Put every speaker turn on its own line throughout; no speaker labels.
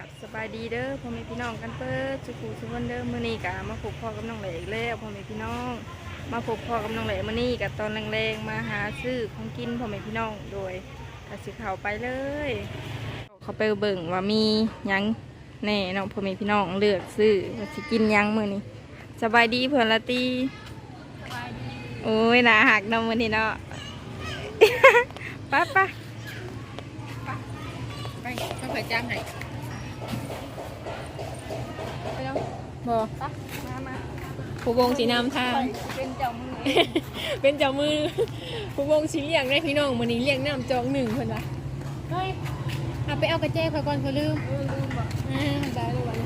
กับสบายดีเด้อพ่อแม่พี่น้องกันเปิดสุขุสุขนเด้อมื้อนี้กะมาพบพ่อกับน้องเหลอีกแล้วพ่อแม่พี่น้อง มาพบพ่อกับน้องเหล่มื้อนี้กับตอนแรงๆมาหาซื้อของกินพ่อแม่พี่น้องโดยกสิเขาไปเลย เขาไปเบิ่งว่ามียังแน่น้องพ่อแม่พี่น้องเลือกซื้อว่าสิกินยังมื้อนี้สบายดีเพื่อนละตีโอ้ยน่าหักน้องมื้อนี้เนาะป้าป้า
ไปก็เผยจ้างให้
ไปแล้ว
บอ
ป้ามามา
ผู้วงสีนำทาง
เป็นเจ้ามือ
เป็นเจ้ามือ ผู้วงสีเลี้ยงได้พี่น้องวันนี้เลี้ยงน้ำจองหนึ่งคนละเฮ้ยเอาไปเอากระเจ้เขาก่อนเขาลืม
เออลืมบอก
อ่าได้เลยวัน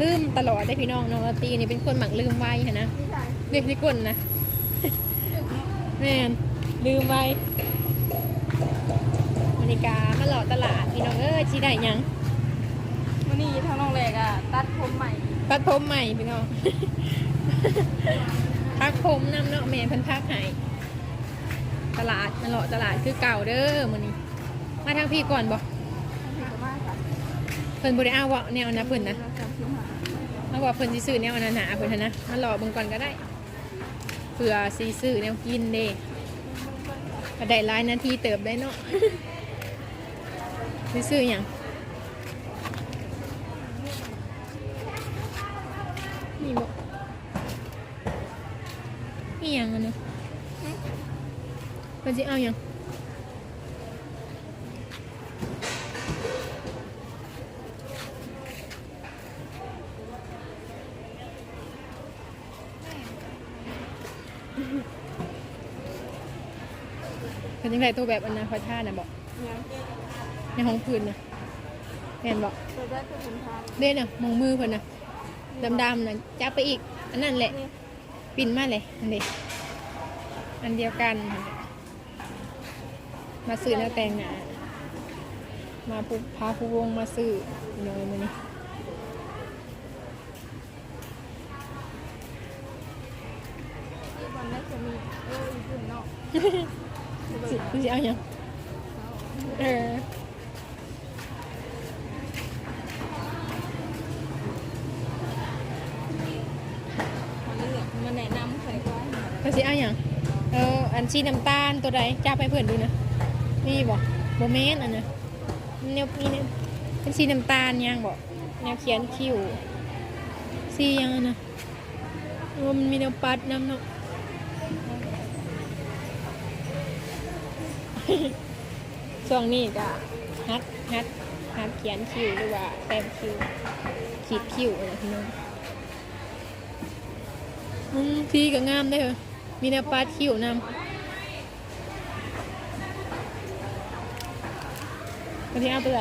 ลืมตลอดได้พี่น้องน้องลาตีนี่เป็นคนหมักลืมไว้ค่ะนะ
พี่ชาย
เด็กที่ก้นนะแม่นลืมไว้มณิกามาหล่อตลาดพี่น้องเอ้ยชีได้หยัง
วั นนี้ทางน้องแรกอะตัดผมใหม่
ตัดผมใหม่พี่น้องพักผมนำเนาะแม่เพิ่นพักให้ตลาดนั่นแหละตลาดคือเก่าเด้อมื้อนี้ มาทางพี่ก่อนบ่
พี่ก็มาค่ะ
เพิ่นบ่ได้เอาเว่าแนวนะเพิ่นนะ
เราจำชื่อหา
มาบอกเพิ่นสิซื้อแนวอันนั้นหาเพิ่นหั้นนะมารอเบิ่งก่อนก็ได้เผื่อสิซื้อแนวกินเด้ก็ได้หลายนาทีเติบได้เนาะสิซื้อหยัง นี่บ่นี่หยังอันนี้เพิ่นสิเอาหยังเป็นยังไงตัวแบบอันนั้นพระธาตุนะบอก
เนี่ย
ในห้องพื้นนะแม่นบอก
ตัวได้ตัวผมทาน
เด่นอะมองมือเพิ่นนะ ดำๆนะจับไปอีก อันนั้นแหละ
นี่
ปิ่นมาเลยอันเด็อันเดียวกัน มาซื้อแล้วแต่งหนามาปุ๊บพาผู้วงมาซื้อเลยมานี่
ที่วันนั้นจะมีเอออยู่เนาะ
สิคุณจะเอาอย่างเออ
มันเลือกมันแนะนำใครก็ ให้
คุณจะเอาอย่างเอออันชีน้ำตาลตัวใดจับไปเพื่อนดูนะนี่บอกโมเมนต์อันนะแนวนี่เนี่ยเป็นสีน้ำตาลยังบอกแนวเขียนคิ้วสียังอันนะโอ้มันมีแนวปัดน้ำเนาะช่วงนี้ก็ฮัดฮัดฮัดเขียนคิ้วหรือว่าแต้มคิ้วขีดคิ้วอะไรพี่น้องอืมสีก็งามได้เหรอ มีแนวปัดคิ้วนำวันที่เอาไปไหน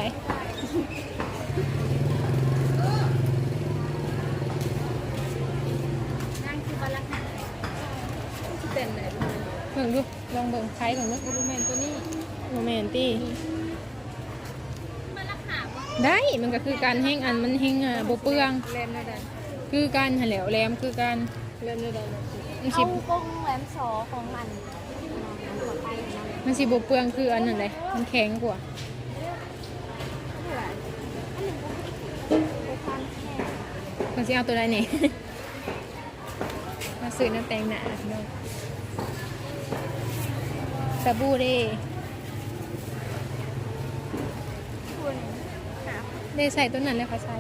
นั่งคือบัลลังก์ที่เต็มเลย
เบิ่งดูลองเบิ่งไพ่เบิ่งดู
รูเมนตัวนี้
โมเมนตี้ได้มันก็คือการแห้งอันมันแห้งอะโบเปลือง
เล่นได้ได้
คือการหันแหล้วแหลมคือการ
เล่นได้ได้
มัน
เอา
สิ
กงแหลมสอของมันน้ำหัวไปน้ำ
มันสิโบเปลืองคืออันนั้นเลยมันแข็งกว่า
ไปทานแค่
มันสิเอาตัวใดนี่มาซื้อน้ำแตงหนาพี่น้องสบู่เด้
คุณหา
ได้ใส่ตัวนั้นแล้วค่ะใส่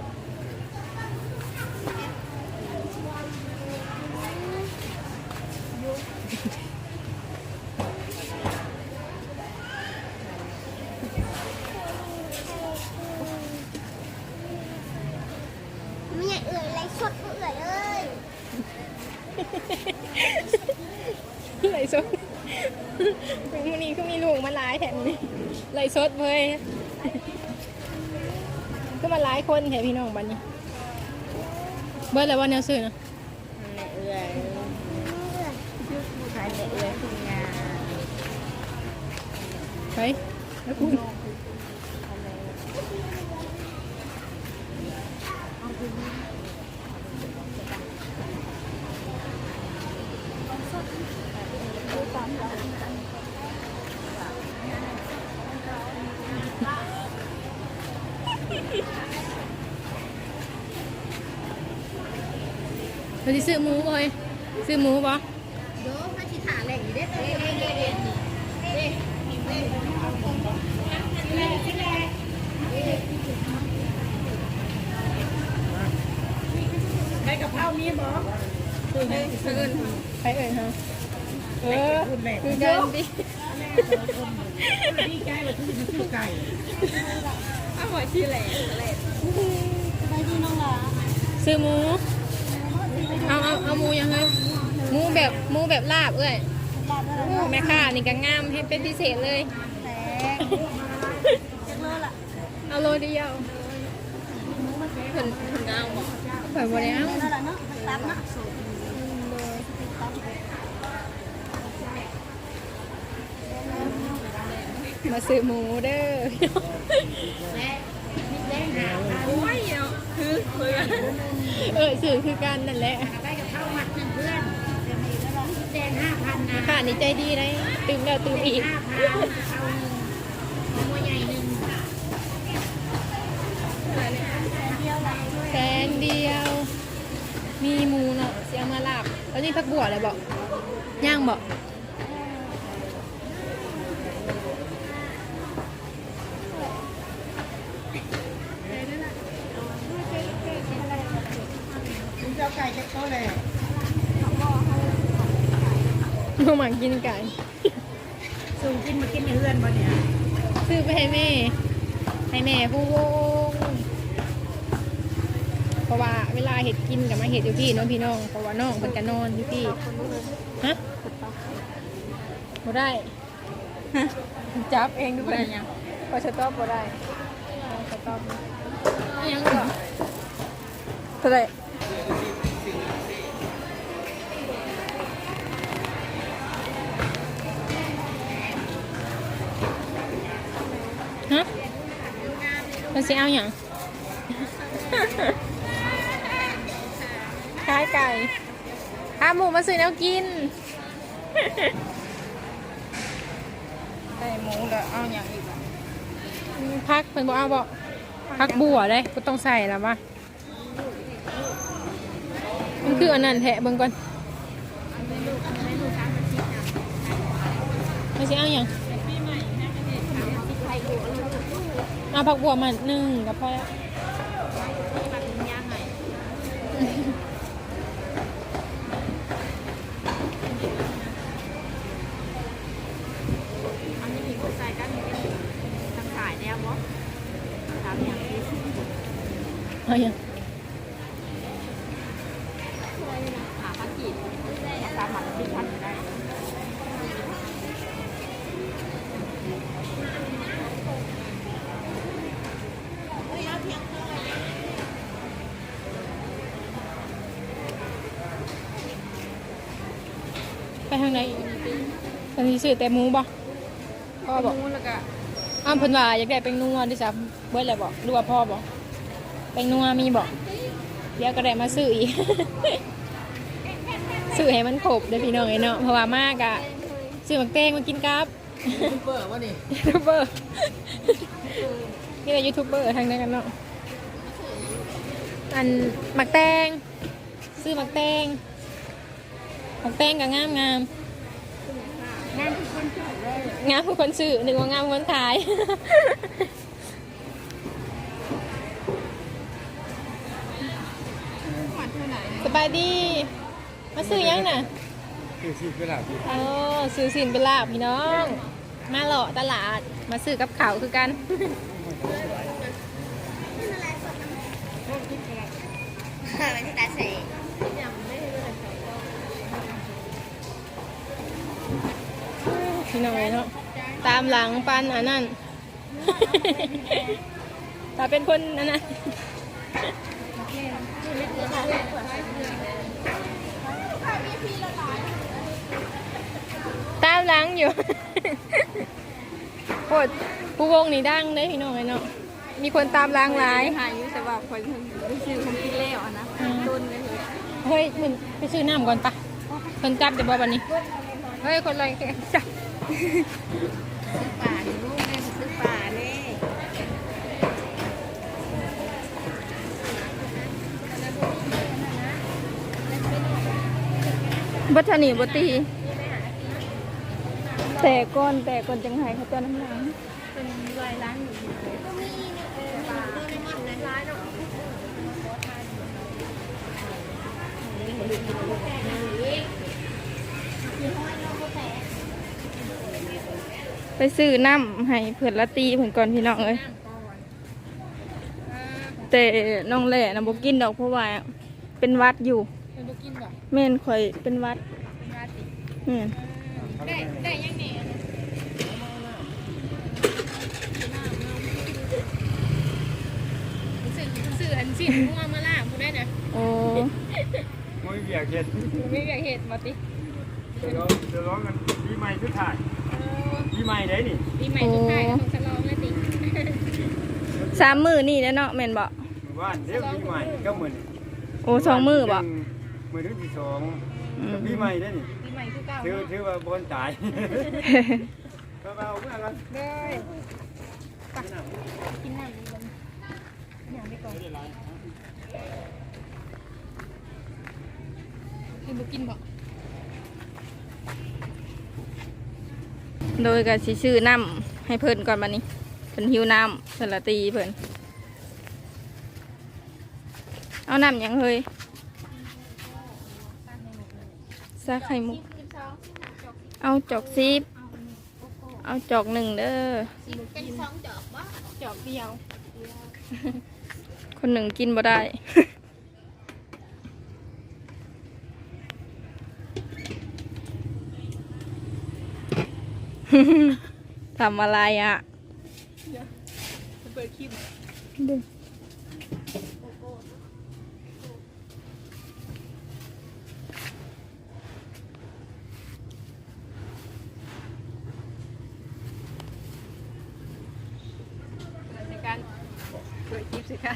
ไม่อยากเอื่อยไรสดก็เอื่อยเอ้ย
ไหลส ดวันนี้ก็มีลูกมาหลายแถมนี่ไหลสดเว้ยก็มาหลายคนแถมพี่น้องบันนี้ เบิร์ดแล้วว่าแนวซื้อนะ
เอื่อยใครเอื่อยคุณงาน
ไปแล้วคุณ เราจะซื้อหมูบ่อยซื้อหมูบ่
เดี๋ยวถ้าถางไเด้ด้เด้เไป
กับข้าวมีบ
อเอิ
ญไปเอิญฮะเออ
คื
อกันดิ
ดีใจว่าคือมันคือไก่
อ้าวที่แหล่แหล่
สบายดีน้องหล่ะ
ซื้อหมู เอาเอาเอาหมูยังไงหมูแบบหมูแบบลาบเอ้ย
ลาบอะไร
แม่ค้านี่ก็งามให้เป็นพิเศษเลย
แตงจักโลละ
เอาโลเดียว
เพิ่นเพิ่นเอาบ่
ข่อยบ่ได้เอา
นั่นแหละเนาะมันตับเนาะ
มาซื้อหมูเด้อ
โอ้ย เนาะคือคือ
เออซื้อคือกันนั่นแหละ
ไปกับข้าวมัดเพื่อนแดงห้าพัน
แม่
นะ
ค้านี่ใจดีเลยตื่มแล้วตื่มอีก
ห้าพันเอาหนึ่งหัวใหญ่หนึ่ง
แสนเดียว มีหมูเนาะเสียมาลาบแล้วนี่พักบัวเลยบอกย่างบอก
คุณ เจ้าไก่จะโตเลย
มาหมักกินไก่
สูงกินมากินในเรือนบ่เนี่ย
ซื้อไปให้แม่ ให้แม่ผู้วงเพราะว่าเวลาเห็ดกินกับมาเห็ดอยู่พี่เน้องพี่น้องเพราะว่าน้องเป็นกันนอนอยู่พี่ฮะบ่ได้จับเองดู
บ่
ไป
ได้หยัง
พอสต็อปบ่ได้เอาสต็อปยังก่อนเท่าไหร่ เราสิเอาอย่างขายไก่อาหมูมาซื้อแนวกิน
ได้หมูแล้วเอาหยังอีกบ่
พักเป็นบ่เอาบ่พักบัวเลยก็ต้องใส่แล้ววะมันคืออันนั้นแทะเบิ่งก่อนไม่ใช่เอาอย่าง เอาผักบัวมาหนึ่งกับพอแล้ว
อันนี้มีคนใส่กันเป็นทางขายแนวบ่ถามหยังดิ
เอาอย่าง
หาพักกีดตามหมักสิพันได้
ไปทางไหนตอนนี้ซื้อแต่หมูบ่พ่อบอก
หมูแล้วก็
อ้าวเพิ่นว่าอยากได้เป็นนัวดิจ้ะเบิดแล้วบอกหรือว่าพ่อบอกเป็นนัวมีบอกเดี๋ยวก็ได้มาซื้ออีก ซื้อให้มันครบเด้อพี่น้องไอ้เนาะเพราะว่ามากอะซื้อหมักแตงมากินกับ
ซุปเปอร์วะนี่
ยูทูบเบอร์นี่แหละยูทูบเบอร์ทางนั้นกันเนาะอันหมักแตงซื้อหมักแตงหมักแตงกับงามงาม
งานทุกคนชื่อเลย
งามผู้คนซื้อหนึ่งว่างามผู้คนขาย
หมัดเท่าไหร่
สบายดี มาซื้อยังน่ะ
คือสิเวลาที่
เออซื้อสินเป็นลาบพี่น้อง มาเลาะตลาดมาซื้อกับเขาวคือกัน
ไม่ใช่ตาเส
พี่น้องเนาะตามหลังปันอันนั้นตาเป็นคนอันนั้นตามหลังอยู่โคตรผู้วงนี่ดังเลยพี่น้องเนาะมีคนตามหลังหลาย
หาอยู่แต่ว่าคนไม่ชื่อคนกินแล้วอะนะต้นเลยเฮ้ย
เฮ้ยมึงไปซื้อน้ำก่อนปะคนจับเดี๋ยวบอกวันนี้ เฮ้ย คนอะไรแกจับ
ซื้อป่านี่ลูกแม่ซื้อป่านี่
เบั
ทนีบตีแต่ก้อนแต่ก้อนจังไห้เขาเจ้าน้ำหลัง
เป็นรายร้านอยู่
ก็มีเออปลาโดเรมอนนะร้านเนาะ
ไปซื้อน้ำให้เพื่อนละตีเพื่อนก่อนพี่น้องเอ้ยแต่น้องแหล่นะบอกกินดอกเพราะว่าเป็นหวัดอยู่
เป็นบุกินบ่
แม่นข่อยเป็นหวัด
เป็นราติ
แม่น
ได้ได้ยังไงสื่อสื่ออันสิงัวมาล่าผู้ได้นะ
โอ้
ไม่เบียกเห็น
ไม่อยากเห็นมาติ
เดี๋ยวร้องเดี๋ยวร้องกันปีใหม่ชุดถ่าย ปีใหม่ได้นี่
ปีใหม่ทุกท่ายของฉลองแล้วติ
สามมือนี่แหล้วเนาะแม่นบ่
หมู่บ้านเดี๋ยวปีใหม่ก็เหมือน
โอ้สองมือบ่
มือถึงที่สอง
อืม
ปีใหม่ได้นี่
ปีใหม่คือเก่า
ถือ
เนาะ
ถือว่าบอลตายก็เอาเมื่อกัน
ได้ไปกินน้ำดีกันน้ำไปก่อนกินบุกินบ่
โดยก็สิซื้อน้ำให้เพิ่นก่อนบัดนี้เพิ่นหิวน้ำเพิ่นละตีเพิ่นเอาน้ำหยังเฮ้ยซาไข่มุก เอาจอกซิปเอาจอกหนึ่งเด้อ
เป็นสองจอกบ่
จอกเดียว
คนหนึ่งกินบ่ได้ ทำอะไรอะ
เปิดคลิปในการเปิดคลิปสิคะ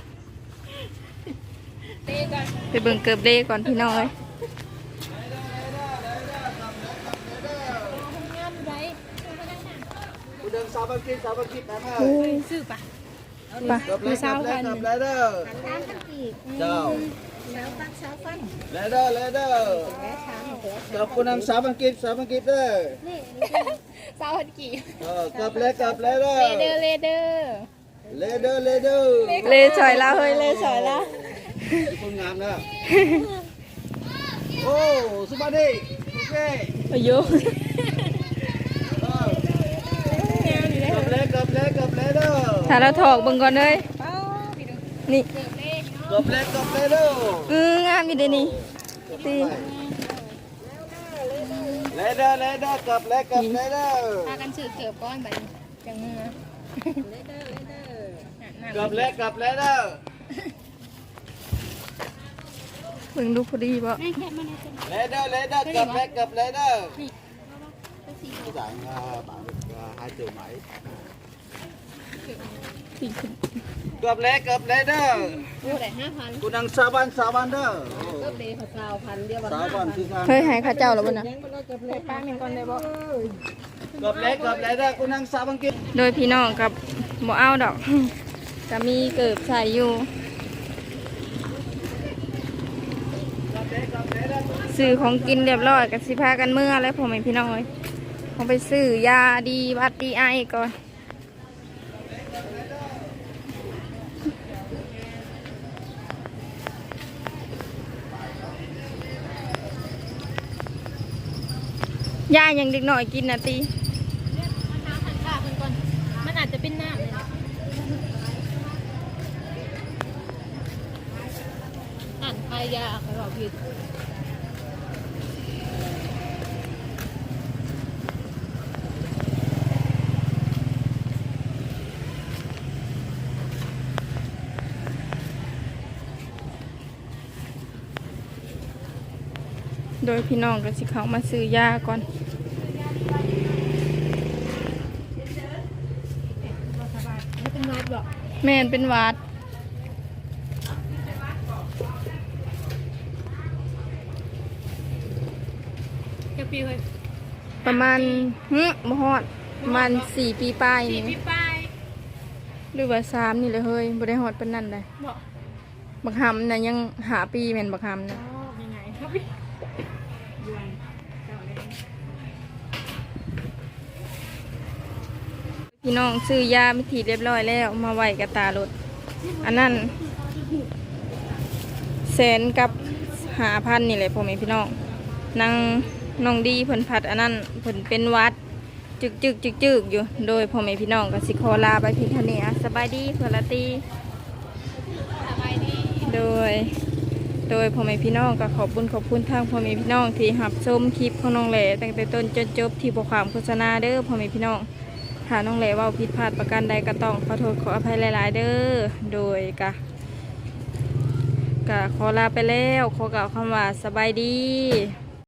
เต้กัน
ไปเบิ่งเกิบเล่ก่อนพี่น้อย
งานไร
กูเดิน สาวบังกินสาวบังกินนะแม่
ซื้อปะ
ไป
กับแล้วกับแล้วกับแล้วเด้อ
ร้านตั้งกี่
เจ้า
สาวฟังสาวฟัง
แล้วเด้อแล้วเด้อ
และช้างหัว
กับคุณนำสาวบังกินสาวบังกินเด้อ
นี่
สาวฮันกี่
เออกับแล้วกับแล้วเด้อ
เลเดอร์เลเดอร์
เลเด้อเลเด้อ
เล่สอยแล้วเฮ้ยเล่สอยแล้ว
คนงามนะโอ้สุบาดีโอเค
อายุ
เออกับแล้วกับแล้วกับแล้วเด้อ
ถ้าเราถอกเบิ่งก่อนเลยนี่
กับแล้วกับแล้วเด้อ
อืองามอยู่เดนี่ตี
เลเด้อเลเด้อกับแล้วกับแล้วเด้อ
พากันซื้อเกือบก้อนไปจังเงือเลเดอร์เลเดอร์
กับแล้วกับแล้วเด้อ
เบิ่งดูพอดีบ่
เลเด้อเลเด้อกับแล้วกับแล้วเด้อ cái dạng uh, bạn được uh, hai triệu mấy
ตีขึ้น
cọp lé cọp lé đó
พูดได้ห้าพัน
cô đang sao ban sao ban đó
ก็เดย์เขาสาวพันเดียว
sao ban thứ
เค
hai
ยให้ข้าเจ้าแล้วบ่นะไปป้าแม่นก่อนได้บ่
cọp lé cọp lé đó cô đang sao ban kia
โดยพี่น้องกับบ่เอาดอกก็มีเกิบใส่อยู่ซื้อของกินเรียบร้อยก็สิพากันเมื่อแล้วพ่อแม่พี่น้องเอ้ยผมไปซื้อยาดีวัดดีไอก่อน ยายังเด็กหน่อยกินนะตี
น้ำพันค่าเพิ่นก่อน มันอาจจะเป็นน้ำเลยนะอ่านพายาเขาบอกผิด
ดยพี่น้องก็สิเขามาซื้อยาก่อน
ไม่เป็นวัดหรอก
แม่นเป็นหวัด
แค่ปีเลย
ประมาณหึบ่ฮอดประมาณสี่ปีปลาย
สี่ปี
นี่
ปลาย
หรือว่าสามนี่เลยเฮ้ยบ่ได้ฮอดปานนั้นเลย
บอก
บักหำน่ะยังหาปีแม่นบักหำน่ะ
อ๋อยังไงครับ
พี่น้องซื้อยามิถีเรียบร้อยแล้วมาไหวกับตารถอันนั้นแสนกับหาพันนี่แหละพ่อแม่พี่น้องนางน้องดีเพิ่นผัดอันนั้นเพิ่นเป็นหวัด จึกจึกจึกจึกอยู่ โดยพ่อแม่พี่น้องก็สิขอลาไปเพียงเท่านี้อะสบายดีเพื่อนละตี
สบายดี
โดย โดยพ่อแม่พี่น้องก็ขอบคุณขอบคุณทางพ่อแม่พี่น้องที่รับชมคลิปของน้องแหล่ตั้งแต่ต้นจนจบที่บทความโฆษณาเด้อพ่อแม่พี่น้อง ถ้าน้องเลว่าผิดพลาดประการใดก็ต้องขอโทษขออภัยหลาย ๆ เด้อ โดยกะกะขอลาไปแล้ว ขอกล่าวคำว่าสบายดี